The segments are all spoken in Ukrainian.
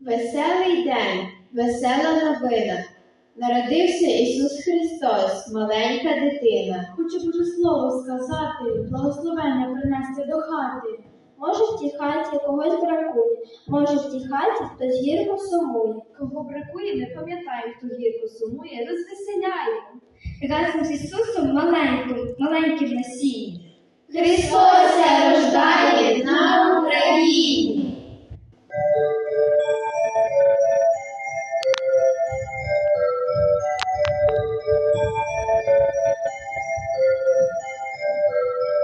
Веселий день, весела новина. Народився Ісус Христос, маленька дитина. Хочу Боже слово сказати, благословення принести до хати. Може, в тій хаті когось бракує, може, в тій хаті хтось гірко сумує. Кого бракує, не пам'ятаю, хто гірко сумує, розвеселяємо. Разом з Ісусом маленьким, маленьким насінням. Христос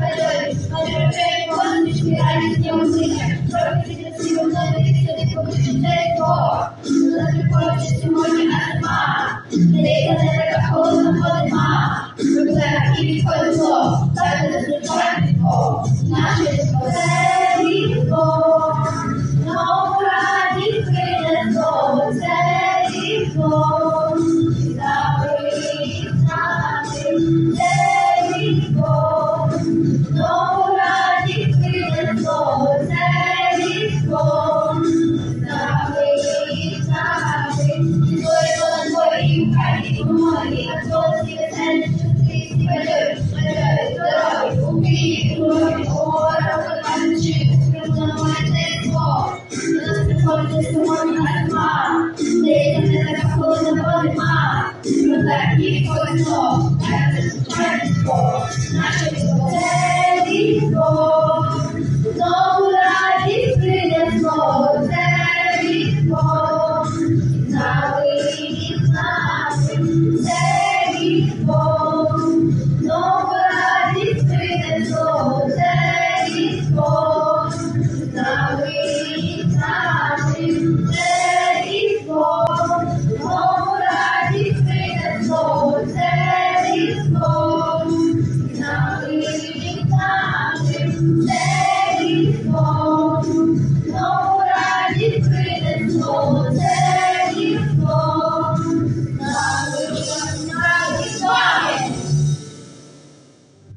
малюрочей, посмішки, радісні музики, Thank you.